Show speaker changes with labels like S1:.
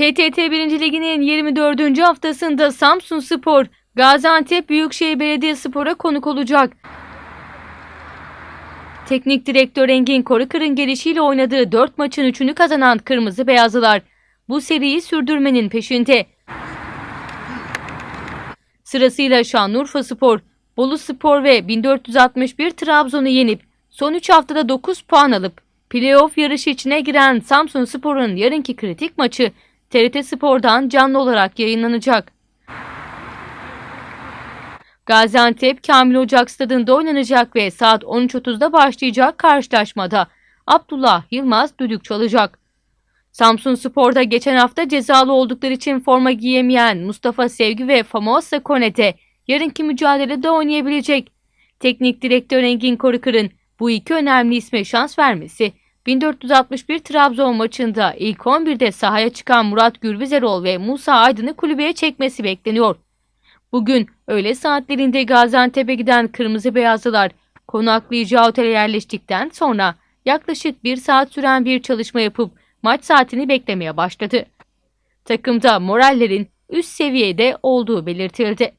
S1: PTT 1. Ligi'nin 24. haftasında Samsun Spor, Gaziantep Büyükşehir Belediyespor'a konuk olacak. Teknik direktör Engin Korukır'ın gelişiyle oynadığı 4 maçın 3'ünü kazanan Kırmızı Beyazlılar bu seriyi sürdürmenin peşinde. Sırasıyla Şanlıurfa Spor, Bolu Spor ve 1461 Trabzon'u yenip son 3 haftada 9 puan alıp playoff yarışı içine giren Samsun Spor'un yarınki kritik maçı TRT Spor'dan canlı olarak yayınlanacak. Gaziantep Kamil Ocak Stadında oynanacak ve saat 13.30'da başlayacak karşılaşmada Abdullah Yılmaz düdük çalacak. Samsun Spor'da geçen hafta cezalı oldukları için forma giyemeyen Mustafa Sevgi ve Famosa Kone'de yarınki mücadelede oynayabilecek. Teknik direktör Engin Korukır'ın bu iki önemli isme şans vermesi 1461 Trabzon maçında ilk 11'de sahaya çıkan Murat Gürbüzerol ve Musa Aydın'ı kulübeye çekmesi bekleniyor. Bugün öğle saatlerinde Gaziantep'e giden Kırmızı Beyazlılar konaklayacağı otele yerleştikten sonra yaklaşık bir saat süren bir çalışma yapıp maç saatini beklemeye başladı. Takımda morallerin üst seviyede olduğu belirtildi.